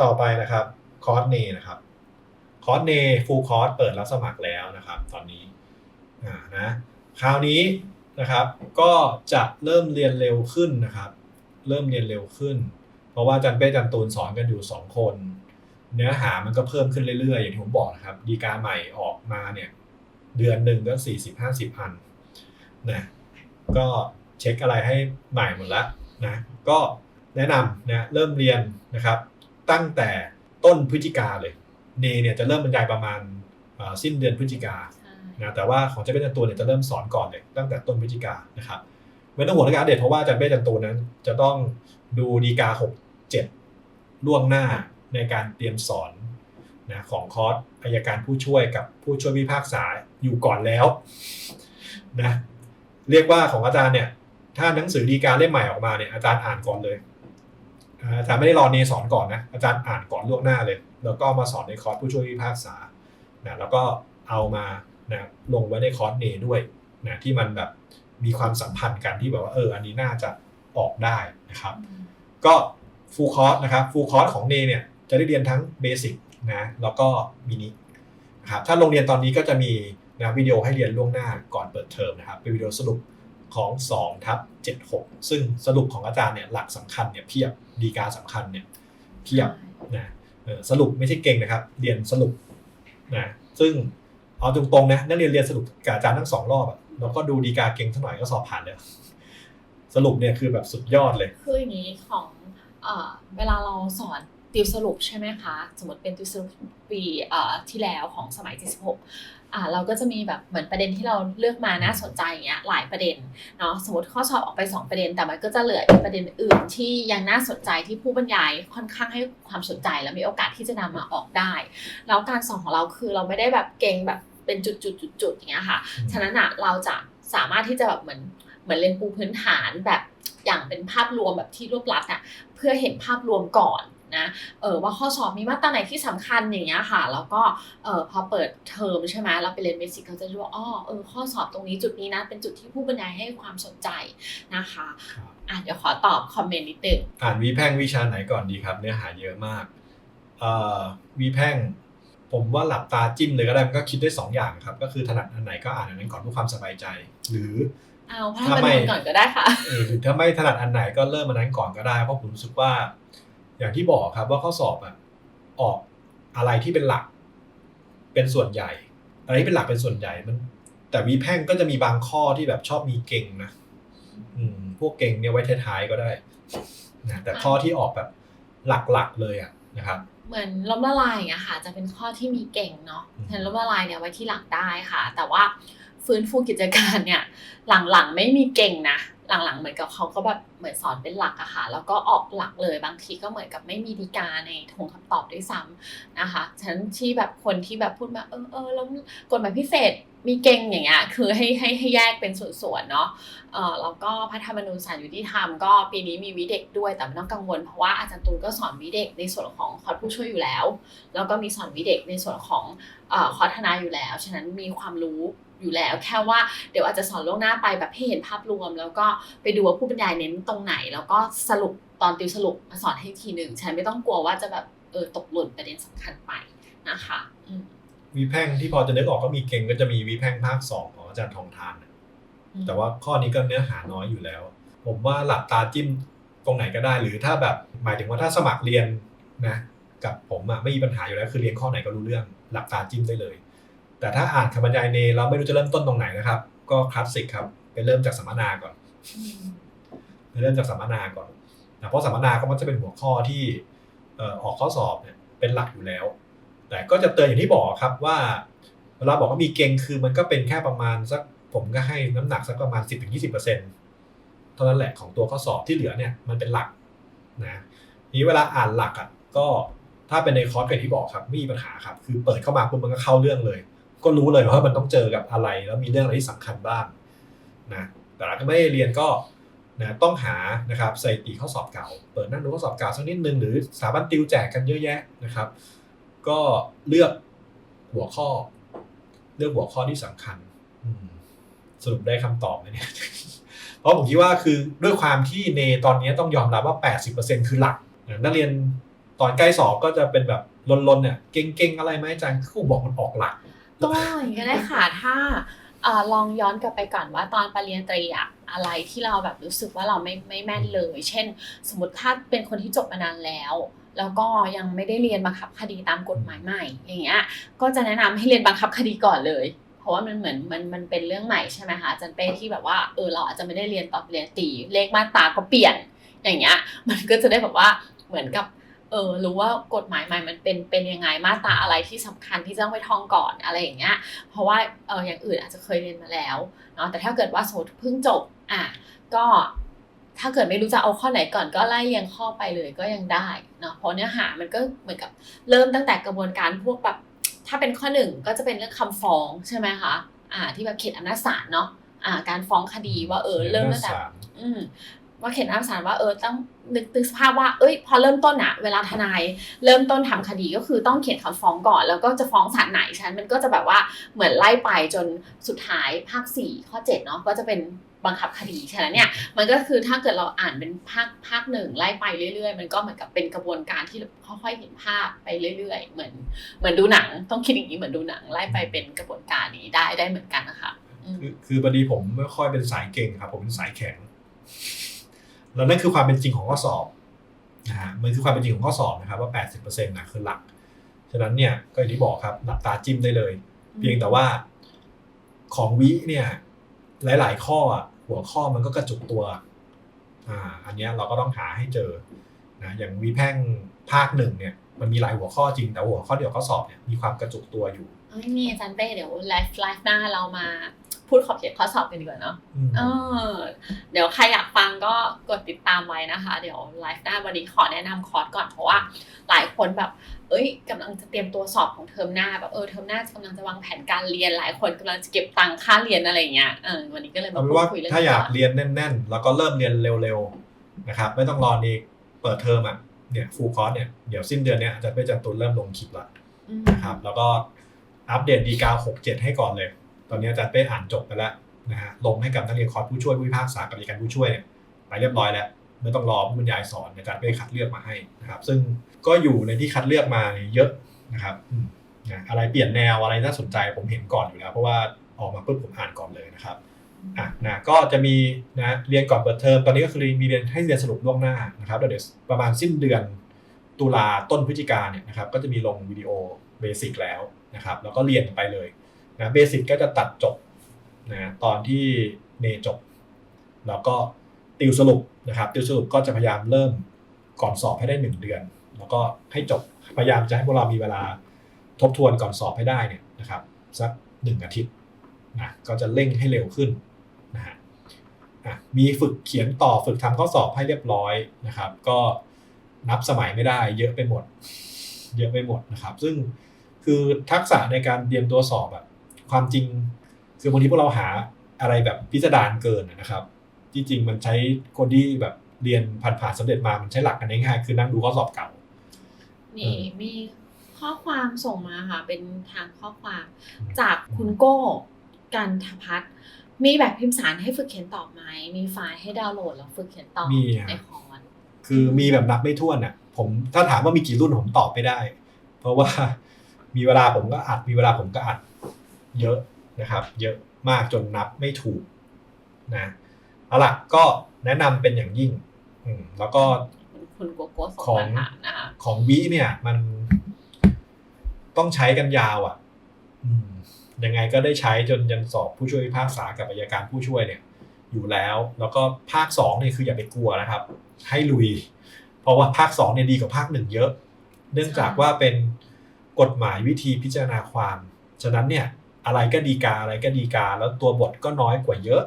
ต่อไปนะครับคอร์สเนนะครับคอร์สเนฟูลคอร์สเปิดรับสมัครแล้วนะครับ ตอนนี้อ่านะคราวนี้นะครับ ก็จะเริ่มเรียนเร็วขึ้นนะครับ เริ่มเรียนเร็วขึ้น เพราะว่าจันเป้จันตูนสอนกันอยู่ 2 คน เนื้อหามันก็เพิ่มขึ้นเรื่อยๆ อย่างที่ผมบอกนะครับ ดีกาใหม่ออกมาเนี่ย เดือนหนึ่งก็สี่สิบห้าสิบอันนะก็เช็คอะไรให้ใหม่หมดแล้วนะก็แนะนำนะเริ่มเรียนนะครับ ตั้งแต่ต้นพฤศจิกาเลยเนเนี่ยจะเริ่มบรรยายประมาณเอ่อสิ้นเดือนพฤศจิกาใช่นะแต่ว่าของเจ้าเบ้จันตูเนี่ยจะเริ่มสอนก่อนเลยตั้งแต่ต้นพฤศจิกานะครับไม่ต้องห่วงเรื่องการอัปเดตเพราะว่าอาจันเบ้จันตูนั้น จะต้องดูดีกา6 7ล่วงหน้าในการเตรียมสอนนะของคอร์สอายการผู้ช่วยกับผู้ช่วยพิพากษาอยู่ก่อนแล้วนะเรียกว่าของอาจารย์เนี่ยถ้าหนังสือดีกาเล่มใหม่ออกมาเนี่ยอาจารย์อ่านก่อนเลย อาอาจารย์ไม่ได้รอเนสอนก่อนนะอาจารย์อ่านก่อนล่วงหน้าเลย แล้วก็มาสอนในคอร์สผู้ช่วยพิพากษานะแล้วก็เอามานะลงไว้ในคอร์สเนด้วยนะที่มันแบบมีความสัมพันธ์กันที่แบบว่าเอออันนี้น่าจะออกได้นะครับ ก็ฟูลคอร์สนะครับฟูลคอร์สของเนเนี่ยจะได้เรียนทั้งเบสิกนะแล้วก็มินินะครับถ้าโรงเรียนตอนนี้ก็จะมีนะวิดีโอให้เรียนล่วงหน้าก่อนเปิดเทอมนะครับเป็นวิดีโอสรุป ของ2ทับ76 ซึ่งสรุปของอาจารย์เนี่ยหลักสำคัญเนี่ยเพียบดีกาสำคัญเนี่ยเพียบนะเออสรุปไม่ใช่เก่งนะครับ เรียนสรุปนะซึ่งเอาตรงๆนะนักเรียนเรียนสรุปกับอาจารย์ทั้งสองรอบอะแล้วก็ดูดีกาเก่งสักหน่อยก็สอบผ่านเลยสรุปเนี่ยคือแบบสุดยอดเลย คืออย่างนี้ของเอ่อเวลาเราสอน ติวสรุปใช่ไหมคะ สมมติเป็นติวสรุปปีที่แล้วของสมัย 76อ่าเราก็จะมีแบบเหมือนประเด็นที่เราเลือกมาน่าสนใจอย่างเงี้ยหลายประเด็นเนาะสมมติข้อสอบออกไป 2 ประเด็น แต่มันก็จะเหลืออีกประเด็นอื่นที่ยังน่าสนใจที่ผู้บรรยายค่อนข้างให้ความสนใจและมีโอกาสที่จะนำมาออกได้ แล้วการสอนของเราคือเราไม่ได้แบบเก่งแบบเป็นจุดๆๆอย่างเงี้ยค่ะ ฉะนั้นอะเราจะสามารถที่จะแบบเหมือนเหมือนเรียนปูพื้นฐานแบบอย่างเป็นภาพรวมแบบที่รวบรัดอะเพื่อเห็นภาพรวมก่อน นะเออว่าข้อสอบมีมาตราไหนที่สำคัญอย่างเงี้ยค่ะ แล้วก็เออพอเปิดเทอมใช่ไหมเราไปเรียนเบสิกเขาจะรู้ว่าอ๋อเออข้อสอบตรงนี้จุดนี้นะเป็นจุดที่ผู้บรรยายให้ความสนใจนะคะครับอะเดี๋ยวขอตอบคอมเมนต์นิดนึงอ่านวีแพ่งวิชาไหนก่อนดีครับ เนื้อหาเยอะมากเอ่อวีแพ่งผมว่าหลับตาจิ้มเลยก็ได้มันก็คิดได้สองอย่างครับ ก็คือถนัดอันไหนก็อ่านอันนั้นก่อนเพื่อความสบายใจ หรือเอาพระธรรมนูญก่อนก็ได้ค่ะเออหรือถ้าไม่ถนัดอันไหนก็เริ่มอันนั้นก่อนก็ได้เพราะผมรู้สึกว่า อย่างที่บอกครับว่าข้อสอบอะออกอะไรที่เป็นหลัก เป็นส่วนใหญ่ อะไรที่เป็นหลักเป็นส่วนใหญ่มัน แต่วีแพ่งก็จะมีบางข้อที่แบบชอบมีเก่งนะอืม พวกเก่งเนี่ยไว้ท้ายๆก็ได้นะแต่ข้อที่ออกแบบหลักๆเลยอะนะครับเหมือนล้มละลายอย่างเงี้ยค่ะ จะเป็นข้อที่มีเก่งเนาะอืมฉะนันล้มละลายเนี่ยไว้ที่หลังได้ค่ะ แต่ว่าฟื้นฟูกิจการเนี่ย หลังๆไม่มีเก่งนะ หลังๆ เหมือนกับเขาก็แบบเหมือนสอนเป็นหลักอะค่ะ แล้วก็ออกหลักเลยบางทีก็เหมือนกับไม่มีดีกาในทงคำตอบด้วยซ้ำนะคะฉะนั้นที่แบบคนที่แบบพูดมาเออเออแล้วกฎหมายพิเศษมีเก่งอย่างเงี้ยคือให้ให้ให้แยกเป็นส่วนๆเนาะเออแล้วก็พระธรรมนูญสารยุติธรรมก็ปีนี้มีวิเด็กด้วยแต่ไม่ต้องกังวลเพราะว่าอาจารย์ตูนก็สอนวิเด็กในส่วนของคอร์สผู้ช่วยอยู่แล้ว แล้วก็มีสอนวิเด็กในส่วนของเอ่อคอร์สทนายอยู่แล้ว ฉะนั้นมีความรู้ อยู่แล้ว แค่ว่าเดี๋ยวอาจจะสอนล่วงหน้าไปแบบให้เห็นภาพรวม แล้วก็ไปดูว่าผู้บรรยายเน้นตรงไหน แล้วก็สรุปตอนติวสรุปมาสอนให้ทีหนึ่งฉันไม่ต้องกลัวว่าจะแบบเออตกหล่นประเด็นสำคัญไปนะคะอืมวีแพ่งที่พอจะนึกออกก็มีเก่งก็จะมีวีแพ่งภาคสองของอาจารย์ทองทานนะอืมแต่ว่าข้อนี้ก็เนื้อหาน้อยอยู่แล้ว ผมว่าหลับตาจิ้มตรงไหนก็ได้ หรือถ้าแบบหมายถึงว่าถ้าสมัครเรียนนะกับผมอะไม่มีปัญหาอยู่แล้วคือเรียนข้อไหนก็รู้เรื่อง หลับตาจิ้มได้เลย แต่ถ้าอ่านคำบรรยายเนเราไม่รู้จะเริ่มต้นตรงไหนนะครับ ก็คลาสสิกครับไปเริ่มจากสัมมนาก่อนไปเริ่มจากสัมมนาก่อนนะเพราะสัมมนาก็มันจะเป็นหัวข้อที่ออกข้อสอบเนี่ยเป็นหลักอยู่แล้ว แต่ก็จะเตือนอย่างที่บอกครับว่าเวลาบอกว่ามีเก่งคือมันก็เป็นแค่ประมาณสักผมก็ให้น้ำหนักสักประมาณ 10-20%เท่านั้นแหละของตัวข้อสอบที่เหลือเนี่ยมันเป็นหลักนะนี้เวลาอ่านหลักอะก็ถ้าเป็นในคอร์สกันที่บอกครับไม่มีปัญหาครับ คือเปิดเข้ามาปุ๊บมันก็เข้าเรื่องเลย ก็รู้เลยว่ามันต้องเจอกับอะไร แล้วมีเรื่องอะไรที่สำคัญบ้างนะแต่ถ้าไม่ได้เรียนก็นะต้องหานะครับสถิติข้อสอบเก่า เปิดนั่งดูข้อสอบเก่าสักนิดนึงหรือสถาบันติวแจกกันเยอะแยะนะครับ ก็เลือกหัวข้อ เลือกหัวข้อที่สำคัญสรุปได้คำตอบไหมเนี่ยเพราะผมคิดว่าคือด้วยความที่เนตอนนี้ต้องยอมรับว่า 80%คือหลักนะนักเรียนตอนใกล้สอบก็จะเป็นแบบลนๆเนี่ยเก่งๆอะไรไหมอาจารย์ครูบอกมันออกหลัก ก็อย่างนี้ก็ได้ค่ะถ้าอลองย้อนกลับไปก่อนว่าตอนปริญญาตรีอะอะไรที่เราแบบรู้สึกว่าเราไม่ไม่แม่นเลย เช่น สมมติถ้าเป็นคนที่จบมานานแล้ว แล้วก็ยังไม่ได้เรียนบังคับคดีตามกฎหมายใหม่ อย่างเงี้ยก็จะแนะนำให้เรียนบังคับคดีก่อนเลย เพราะว่ามันเหมือนมันมันเป็นเรื่องใหม่ใช่ไหมคะอาจารย์เป้ที่แบบว่าเออเราอาจจะไม่ได้เรียนตอนปริญญาตรีเลขมาตราก็เปลี่ยนอย่างเงี้ยมันก็จะได้แบบว่าเหมือนกับ เออรู้ว่ากฎหมายใหม่มันเป็นเป็นยังไงมาตราอะไรที่สำคัญที่จะต้องไปท่องก่อนอะไรอย่างเงี้ย เพราะว่าเอออย่างอื่นอาจจะเคยเรียนมาแล้วเนาะแต่ถ้าเกิดว่าสมมติเพิ่งจบอะก็ถ้าเกิดไม่รู้จะเอาข้อไหนก่อนก็ไล่เรียงข้อไปเลยก็ยังได้เนาะเพราะเนื้อหามันก็เหมือนกับเริ่มตั้งแต่กระบวนการพวกแบบถ้าเป็นข้อหนึ่งก็จะเป็นเรื่องคำฟ้องใช่ไหมคะอ่าที่แบบเขตอำนาจศาลเนาะอ่าการฟ้องคดีว่าเออเริ่มตั้งแต่อื มว่าเขียนอำนาจศาลว่าเออต้องนึกนึกสภาพว่าเอ้ย พอเริ่มต้นอะเวลาทนายเริ่มต้นทำคดีก็คือต้องเขียนคำฟ้องก่อน แล้วก็จะฟ้องศาลไหนฉันมันก็จะแบบว่าเหมือนไล่ไปจนสุดท้ายภาคสี่ข้อเจ็ดเนาะก็จะเป็นบังคับคดีฉะนั้นเนี่ยมันก็คือถ้าเกิดเราอ่านเป็นภาคภาคหนึ่งไล่ไปเรื่อยๆ มันก็เหมือนกับเป็นกระบวนการที่ค่อยๆเห็นภาพไปเรื่อย ๆ เหมือนเหมือนดูหนัง ต้องคิดอย่างนี้เหมือนดูหนังไล่ไปเป็นกระบวนการนี้ได้ได้เหมือนกันนะคะอืมคือคือบดีผมไม่ค่อยเป็นสายเก่งครับผมเป็นสายแข็ง แล้วนั่นคือความเป็นจริงของข้อสอบนะฮะมันคือความเป็นจริงของข้อสอบนะครับว่า 80%นะคือหลัก ฉะนั้นเนี่ยก็อย่างที่บอกครับหลับตาจิ้มได้เลย เพียงแต่ว่าของวิเนี่ยหลาย ๆ ข้ออะหัวข้อมันก็กระจุกตัวอ่าอันเนี้ยเราก็ต้องหาให้เจอนะอย่างวิแพ่งภาคหนึ่งเนี่ยมันมีหลายหัวข้อจริงแต่หัวข้อเดียวข้อสอบเนี่ยมีความกระจุกตัวอยู่เอ้ยนี่อาจารย์เป้เดี๋ยวไลฟ์ไลฟ์หน้าเรามา พูดขอบเขตข้อสอบกันดีกว่าเนาะอืมเออ เดี๋ยวใครอยากฟังก็กดติดตามไว้นะคะ เดี๋ยวไลฟ์หน้าวันนี้ขอแนะนำคอร์สก่อนเพราะว่า หลายคนแบบ เอ้ยกำลังจะเตรียมตัวสอบของเทอมหน้าแบบเออเทอมหน้ากำลังจะวางแผนการเรียนหลายคนกำลังจะเก็บตังค่าเรียนอะไรอย่างเงี้ยเออวันนี้ก็เลยเอามาเป็นพูดว่าคุยเรื่องถ้าอยากนี้เรียนแน่น ๆ แล้วก็เริ่มเรียนเร็วๆนะครับ ไม่ต้องรอนี่เปิดเทอมอะเนี่ยฟูลคอร์สเนี่ยเดี๋ยวสิ้นเดือนเนี้ยอาจารย์เป้จันตุลเริ่มลงคลิปละอืมนะครับแล้วก็อัปเดตดีกา67ให้ก่อนเลย ตอนนี้อาจารย์เป้อ่านจบไปแล้วนะฮะลงให้กับนักเรียนคอร์สผู้ช่วยผู้พิพากษากับอัยการผู้ช่วยเนี่ยไปเรียบร้อยแล้วไม่ต้องรอผู้บรรยายสอนอาจารย์เป้คัดเลือกมาให้นะครับ ซึ่งก็อยู่ในที่คัดเลือกมาเยอะนะครับอืมนะอะไรเปลี่ยนแนวอะไรน่าสนใจผมเห็นก่อนอยู่แล้ว เพราะว่าออกมาปุ๊บผมอ่านก่อนเลยนะครับอะนะก็จะมีนะเรียนก่อนเปิดเทอมตอนนี้ก็คือมีเรียนให้เรียนสรุปล่วงหน้านะครับเดี๋ยวประมาณสิ้นเดือนตุลาต้นพฤศจิกาเนี่ยนะครับก็จะมีลงวิดีโอเบสิกแล้วนะครับแล้วก็เรียนไปเลย นะเบสิกก็จะตัดจบนะตอนที่เนจบ แล้วก็ติวสรุปนะครับ ติวสรุปก็จะพยายามเริ่มก่อนสอบให้ได้หนึ่งเดือน แล้วก็ให้จบพยายามจะให้พวกเรามีเวลาทบทวนก่อนสอบให้ได้เนี่ยนะครับสักหนึ่งอาทิตย์นะก็จะเร่งให้เร็วขึ้นนะฮะอะมีฝึกเขียนต่อฝึกทำข้อสอบให้เรียบร้อยนะครับ ก็นับสมัยไม่ได้ เยอะไปหมด เยอะไปหมดนะครับ ซึ่งคือทักษะในการเตรียมตัวสอบอะ ความจริง คือบางทีพวกเราหาอะไรแบบพิสดารเกินอะนะครับที่จริงมันใช้คนที่แบบเรียนผ่านผ่านๆสำเร็จมามันใช้หลักกันง่ายๆคือนั่งดูข้อสอบเก่านี่มีข้อความส่งมาค่ะ เป็นทางข้อความจากคุณโก้กันทพัฒน์มีแบบพิมพ์สารให้ฝึกเขียนตอบไหมมีไฟล์ให้ดาวน์โหลดแล้วฝึกเขียนตอบมีฮะในคอร์สคือมีแบบนับไม่ถ้วนอะ ผมถ้าถามว่ามีกี่รุ่นผมตอบไม่ได้ เพราะว่ามีเวลาผมก็อัดมีเวลาผมก็อัด เยอะนะครับ เยอะมากจนนับไม่ถูกนะเอาล่ะก็แนะนำเป็นอย่างยิ่งอืมแล้วก็คุณโกโก้ส่งของมาถามนะคะของวิเนี่ย มันต้องใช้กันยาวอะอืมยังไงก็ได้ใช้จนยันสอบผู้ช่วยพิพากษากับอัยการผู้ช่วยเนี่ย อยู่แล้ว แล้วก็ภาคสองเนี่ยคืออย่าไปกลัวนะครับ ให้ลุย เพราะว่าภาคสองเนี่ยดีกว่าภาคหนึ่งเยอะ เนื่องจากว่าเป็นกฎหมายวิธีพิจารณาความ ฉะนั้นเนี่ย อะไรก็ดีกาอะไรก็ดีกา แล้วตัวบทก็น้อยกว่าเยอะ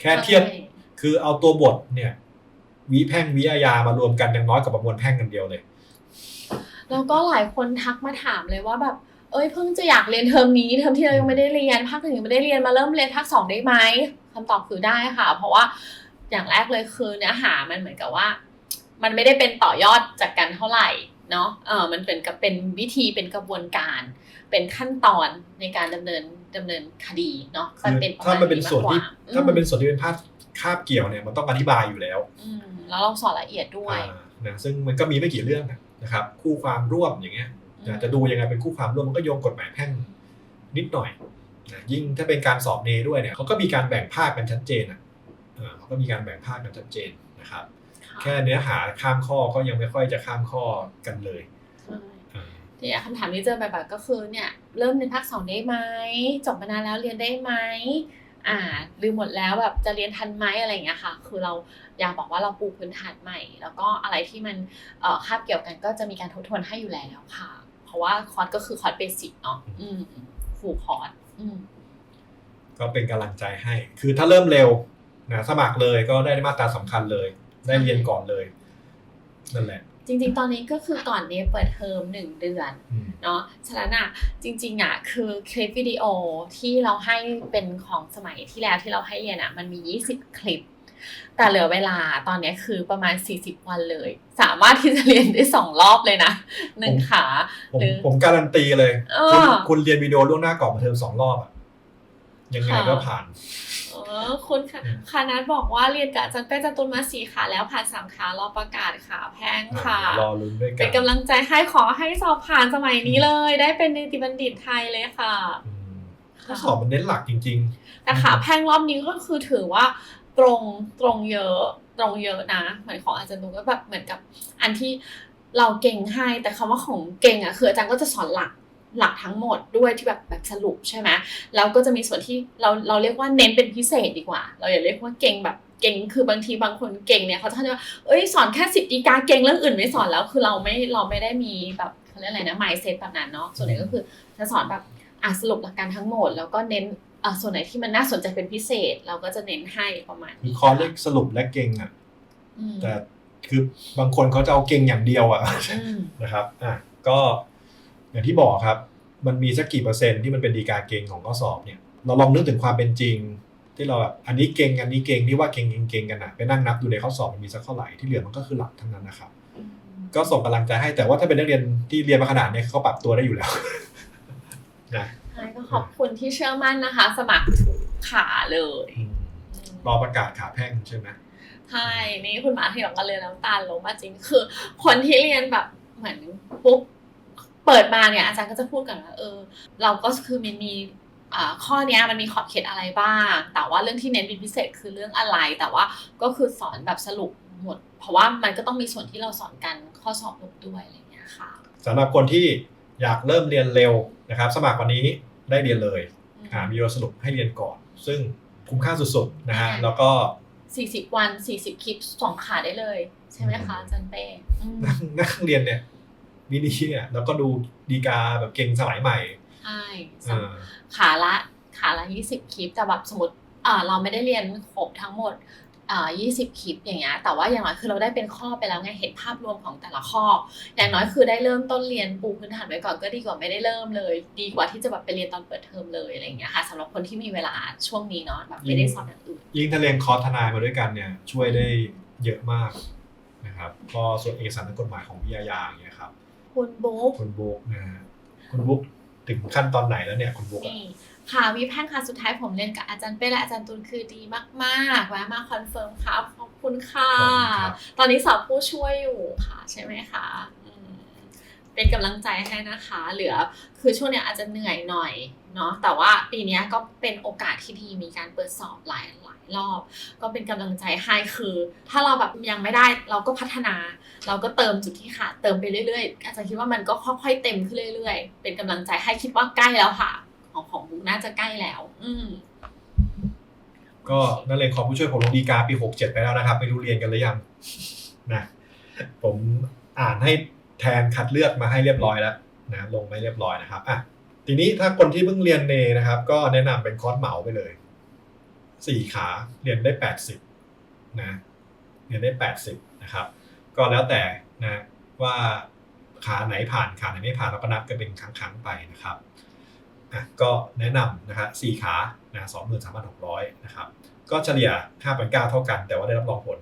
แค่เทียบใช่คือเอาตัวบทเนี่ยวิแพ่งวิอาญามารวมกันยังน้อยกว่าประมวลแพ่งกันเดียวเลย แล้วก็หลายคนทักมาถามเลยว่าแบบ เอ้ยเพิ่งจะอยากเรียนเทอมนี้เทอมที่เรายังไม่ได้เรียนภาคหนึ่งยังไม่ได้เรียนมาเริ่มเรียนภาคสองได้ไหมคำตอบคือได้ค่ะ เพราะว่าอย่างแรกเลยคือเนื้อหามันเหมือนกับว่า มันไม่ได้เป็นต่อยอดจากกันเท่าไหร่ เนาะเออมันเป็นกับเป็นวิธีเป็นกระบวนการ เป็นขั้นตอนในการดำเนินดำเนินคดีเนาะคือเป็นประถ้ามันเป็นส่วนที่มกกว่ถ้ามันเป็นส่วนที่เป็นภาพคาบเกี่ยวเนี่ยมันต้องอธิบายอยู่แล้วอืมแล้วเราสอนละเอียดด้วยอ่านะซึ่งมันก็มีไม่กี่เรื่องอะนะครับ คู่ความร่วมอย่างเงี้ยนะจะดูยังไงเป็นคู่ความร่วมมันก็โยงกฎหมายแพ่งนิดหน่อยนะยิ่งถ้าเป็นการสอบเนด้วยเนี่ยเขาก็มีการแบ่งภาคกันชัดเจนอะเออเขาก็มีการแบ่งภาคกันชัดเจนนะครับค่ะ แค่เนื้อหาข้ามข้อก็ยังไม่ค่อยจะข้ามข้อกันเลยใช่อ่าเนี่ยคำถามที่เจอบ่อยๆก็คือเนี่ยเริ่มเรียนภาคสองได้ไหมจบมานานแล้วเรียนได้ไหมอ่าลืมหมดแล้วแบบจะเรียนทันไหมอะไรอย่างเงี้ยค่ะ คือเราอยากบอกว่าเราปูพื้นฐานใหม่ แล้วก็อะไรที่มันเอ่อคาบเกี่ยวกันก็จะมีการทบทวนให้อยู่แล้วค่ะ เพราะว่าคอร์สก็คือคอร์สเบสิกเนาะอืมฟูคอร์สอืมก็เป็นกำลังใจให้ คือถ้าเริ่มเร็วนะสมัครเลยก็ได้มาตราสำคัญเลย ได้เรียนก่อนเลยนั่นแหละ จริง ๆ ตอนนี้ก็คือก่อนนี้เปิดเทอมหนึ่งเดือนอืมเนาะฉะนั้นอะจริง ๆอะคือคลิปวิดีโอที่เราให้เป็นของสมัยที่แล้วที่เราให้เรียนอะมันมี 20 คลิป แต่เหลือเวลาตอนนี้คือประมาณ 40 วันเลย สามารถที่จะเรียนได้สองรอบเลยนะหนึ่งขาผมหรือผมการันตีเลยเอคุณอคุณเรียนวิดีโอล่วงหน้าก่อนมาเทอมสองรอบอะยังไงค่ะก็ผ่านเออคุณค่ะอืมคานัทบอกว่าเรียนกับอาจารย์เป้จันตุลมาสี่ขาแล้วผ่านสามขารอประกาศขาแพงอะค่ะเดี๋ยวรอลุ้นด้วยกัเป็นนกำลังใจให้ขอให้สอบผ่านสมัยนี้เลย ได้เป็นนิติบัณฑิตไทยเลยค่ะอืมข้อสอบมันเน้นหลักจริงแต่ขาแพ่งรอบนี้ก็คือถือว่าตรงตรงเยอะตรงเยอะนะเหมือนของอาจารย์นุก็แบบเหมือนกับอันที่เราเก่งให้แต่คำว่าของเก่งอะคืออาจารย์ก็จะสอนหลัก หลักทั้งหมดด้วยที่แบบแบบสรุปใช่ไหมแล้วก็จะมีส่วนที่เราเราเรียกว่าเน้นเป็นพิเศษดีกว่า เราอย่าเรียกว่าเก่งแบบเก่งคือบางทีบางคนเก่งเนี่ยเขาจะว่าเอ้ยสอนแค่สิบดีกาเก่งเรื่องอื่นไม่สอนแล้ว คือเราไม่เราไม่ได้มีแบบเขาเรียกอะไรนะ mindset แบบนั้นเนาะส่วนใหญ่ก็คือจะสอนแบบอะสรุปหลักการทั้งหมด แล้วก็เน้นอะส่วนไหนที่มันน่าสนใจเป็นพิเศษ เราก็จะเน้นให้ประมาณๆคือนี้คอร์สเรียกสรุปและเก่งอะอืมแต่คือบางคนเขาจะเอาเก่งอย่างเดียวอะอืมนะครับอะก็ อย่างที่บอกครับ มันมีสักกี่เปอร์เซ็นต์ที่มันเป็นดีกาเก่งของข้อสอบเนี่ย เราลองนึกถึงความเป็นจริง ที่เราแบบอันนี้เก่งอันนี้เก่งที่ว่าเก่งเก่งเก่งกันนะไปนั่งนับดูในข้อสอบมันมีสักเท่าไหร่ที่เหลือมันก็คือหลักทั้งนั้นนะครับ ก็ส่งกำลังใจให้แต่ว่าถ้าเป็นนักเรียนที่เรียนมาขนาดเนี้ยเขาปรับตัวได้อยู่แล้วนะใช่ก็ขอบคุณที่เชื่อมั่นนะคะ สมัครทุกขาเลยอืมรอประกาศขาแพ่งใช่ไหมใช่นี่คุณหมาที่บอกกันเลยน้ำตาลลงมาจริงคือ คนที่เรียนแบบเหมือนปุ๊บ เปิดมาเนี่ยอาจารย์ก็จะพูดกันว่าเออ เราก็คือมันมีอ่าข้อเนี้ยมันมีขอบเขตอะไรบ้าง แต่ว่าเรื่องที่เน้นเป็นพิเศษคือเรื่องอะไร แต่ว่าก็คือสอนแบบสรุปหมด เพราะว่ามันก็ต้องมีส่วนที่เราสอนกันข้อสอบลงด้วยอะไรอย่างเงี้ยค่ะสำหรับคนที่อยากเริ่มเรียนเร็วนะครับ สมัครวันนี้ได้เรียนเลยอ่ามีบทสรุปให้เรียนก่อน ซึ่งคุ้มค่าสุดๆนะฮะใช่แล้วก็สี่สิบวันสี่สิบคลิปสองขาได้เลย ใช่ไหมคะอาจันเป้อืมนั่งนั่งเรียนเนี่ย วิดีเนี่ยแล้วก็ดูดีกาแบบเก่งสมัยใหม่ใช่เออขาละขาละยี่สิบคลิปแต่แบบสมมติอ่าเราไม่ได้เรียนครบทั้งหมดอ่ายี่สิบคลิปอย่างเงี้ยแต่ว่าอย่างน้อยคือเราได้เป็นข้อไปแล้วไงเห็นภาพรวมของแต่ละข้อ อย่างน้อยคือได้เริ่มต้นเรียนปูพื้นฐานไว้ก่อนก็ดีกว่าไม่ได้เริ่มเลย ดีกว่าที่จะแบบไปเรียนตอนเปิดเทอมเลยอะไรอย่างเงี้ยค่ะสำหรับคนที่มีเวลาช่วงนี้เนาะแบบไม่ได้สอบอย่างอื่นยิ่งถ้าเรียนคอร์สทนายมาด้วยกันเนี่ยช่วยได้เยอะมากนะครับก็ส่วนเอกสารทางกฎหมายของวิทยาอย่างเงี้ยครับ คุณบุ๊กคุณบุ๊กนะฮะคุณบุ๊กถึงขั้นตอนไหนแล้วเนี่ยคุณบุ๊กอะนี่ค่ะวิแพ่งค่ะสุดท้ายผมเรียนกับอาจารย์เป้และอาจารย์ตูนคือดีมากๆแวะมาคอนเฟิร์มครับขอบคุณค่ะขอบคุณครับตอนนี้สอบผู้ช่วยอยู่ค่ะ ใช่ไหมคะอืมเป็นกำลังใจให้นะคะ เหลือคือช่วงเนี้ยอาจจะเหนื่อยหน่อย เนาะแต่ว่าปีนี้ก็เป็นโอกาสที่ดีมีการเปิดสอบหลายหลายรอบ ก็เป็นกำลังใจให้คือ ถ้าเราแบบยังไม่ได้เราก็พัฒนา เราก็เติมจุดที่ขาดเติมไปเรื่อยๆอาจารย์คิดว่ามันก็ค่อยๆเต็มขึ้นเรื่อยๆ เป็นกำลังใจให้คิดว่าใกล้แล้วค่ะ ของของบุ๊กน่าจะใกล้แล้ว อืมก็นักเรียนคอผู้ช่วยผมลงดีกาปีหกเจ็ดไปแล้วนะครับไม่รู้เรียนกันหรือยังนะผมอ่านให้แทนคัดเลือกมาให้เรียบร้อยแล้วนะลงไม่เรียบร้อยนะครับอะ ทีนี้ถ้าคนที่เพิ่งเรียนเนนะครับ ก็แนะนำเป็นคอร์สเหมาไปเลยสี่ขาเรียนได้แปดสิบนะเรียนได้แปดสิบนะครับ ก็แล้วแต่นะว่าขาไหนผ่านขาไหนไม่ผ่านเราก็นับกันเป็นครั้งๆไปนะครับอะก็แนะนำนะครับสี่ขานะสองหมื่นสามพันหกร้อยนะครับ ก็เฉลี่ยห้าพันเก้าเท่ากัน แต่ว่าได้รับรองผล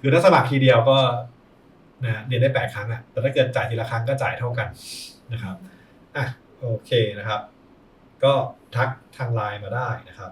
คือถ้าสมัครทีเดียวก็นะเรียนได้แปดครั้งอะแต่ถ้าเกิดจ่ายทีละครั้งก็จ่ายเท่ากันนะครับ อะโอเคนะครับ ก็ทักทางไลน์มาได้นะครับ